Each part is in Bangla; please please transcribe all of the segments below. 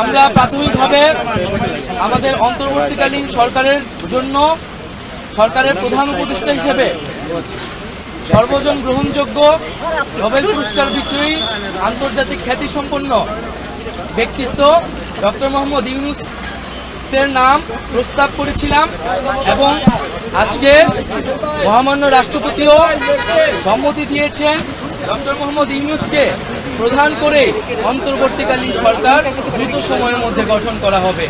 আমরা প্রাথমিকভাবে আমাদের অন্তর্বর্তীকালীন সরকারের জন্য সরকারের প্রধান উপদেষ্টা হিসেবে সর্বজন গ্রহণযোগ্য নোবেল পুরস্কার বিজয়ী আন্তর্জাতিক খ্যাতিসম্পন্ন ব্যক্তিত্ব ডক্টর মোহাম্মদ ইউনুসের নাম প্রস্তাব করেছিলাম এবং আজকে মহামান্য রাষ্ট্রপতিও সম্মতি দিয়েছেন ডক্টর মোহাম্মদ ইউনুসকে প্রধান করে অন্তর্বর্তীকালীন সরকার দ্রুত সময়ের মধ্যে গঠন করা হবে।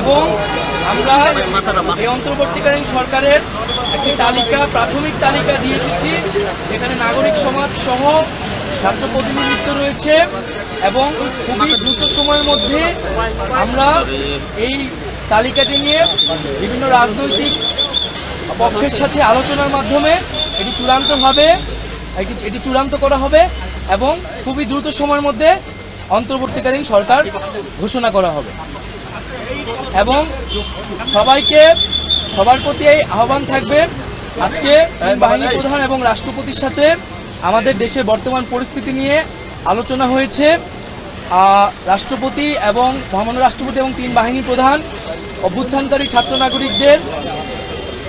এবং আমরা এই অন্তর্বর্তীকালীন সরকারের একটি তালিকা, প্রাথমিক তালিকা দিয়ে এসেছি। যেখানে নাগরিক সমাজ সহ ছাত্র প্রতিনিধিত্ব রয়েছে এবং খুবই দ্রুত সময়ের মধ্যে আমরা এই তালিকাটি নিয়ে বিভিন্ন রাজনৈতিক পক্ষের সাথে আলোচনার মাধ্যমে এটি চূড়ান্তভাবে এটি এটি চূড়ান্ত করা হবে এবং খুবই দ্রুত সময়ের মধ্যে অন্তর্বর্তীকালীন সরকার ঘোষণা করা হবে। এবং সবাইকে, সবার প্রতি এই আহ্বান থাকবে আজকে বাহিনী প্রধান এবং রাষ্ট্রপতির সাথে আমাদের দেশের বর্তমান পরিস্থিতি নিয়ে আলোচনা হয়েছে। রাষ্ট্রপতি এবং মহামান্য রাষ্ট্রপতি এবং তিন বাহিনী প্রধান, অভ্যুত্থানকারী ছাত্র নাগরিকদের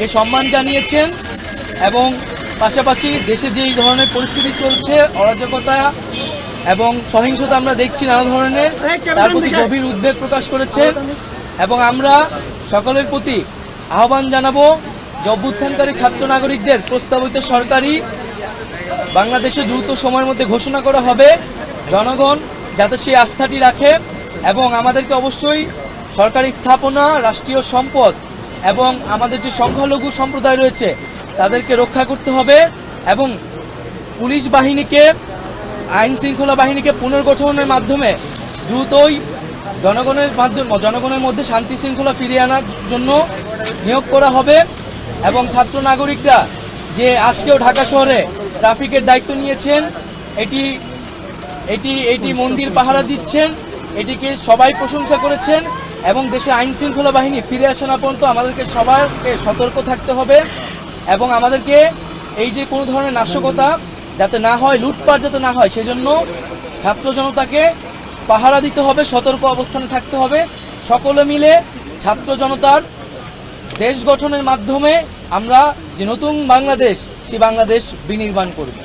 এ সম্মান জানিয়েছেন এবং পাশাপাশি দেশে যে এই ধরনের পরিস্থিতি চলছে অরাজকতা এবং সহিংসতা আমরা দেখছি নানা ধরনের তার প্রতি গভীর উদ্বেগ প্রকাশ করেছেন এবং আমরা সকলের প্রতি আহ্বান জানাব যে অভ্যুত্থানকারী ছাত্র নাগরিকদের প্রস্তাবিত সরকারি বাংলাদেশে দ্রুত সময়ের মধ্যে ঘোষণা করা হবে। জনগণ যাতে সেই আস্থাটি রাখে এবং আমাদেরকে অবশ্যই সরকারি স্থাপনা রাষ্ট্রীয় সম্পদ এবং আমাদের যে সংখ্যালঘু সম্প্রদায় রয়েছে তাদেরকে রক্ষা করতে হবে এবং পুলিশ বাহিনীকে আইন শৃঙ্খলা বাহিনীকে পুনর্গঠনের মাধ্যমে দ্রুতই জনগণের মাধ্যমে জনগণের মধ্যে শান্তি শৃঙ্খলা ফিরিয়ে আনার জন্য নিয়োগ করা হবে এবং ছাত্র নাগরিকরা যে আজকেও ঢাকা শহরে ট্রাফিকের দায়িত্ব নিয়েছেন এটি এটি এটি মন্দির পাহারা দিচ্ছেন এটিকে সবাই প্রশংসা করেছেন এবং দেশে আইন শৃঙ্খলা বাহিনী ফিরে আসে না পর্যন্ত আমাদেরকে সবাইকে সতর্ক থাকতে হবে। এবং আমাদেরকে এই যে কোনো ধরনের নাশকতা যাতে না হয়, লুটপাট যাতে না হয়, সেজন্য ছাত্র জনতাকে পাহারা দিতে হবে, সতর্ক অবস্থানে থাকতে হবে। সকলে মিলে ছাত্র জনতার দেশ গঠনের মাধ্যমে আমরা যে নতুন বাংলাদেশ, সেই বাংলাদেশ বিনির্মাণ করব।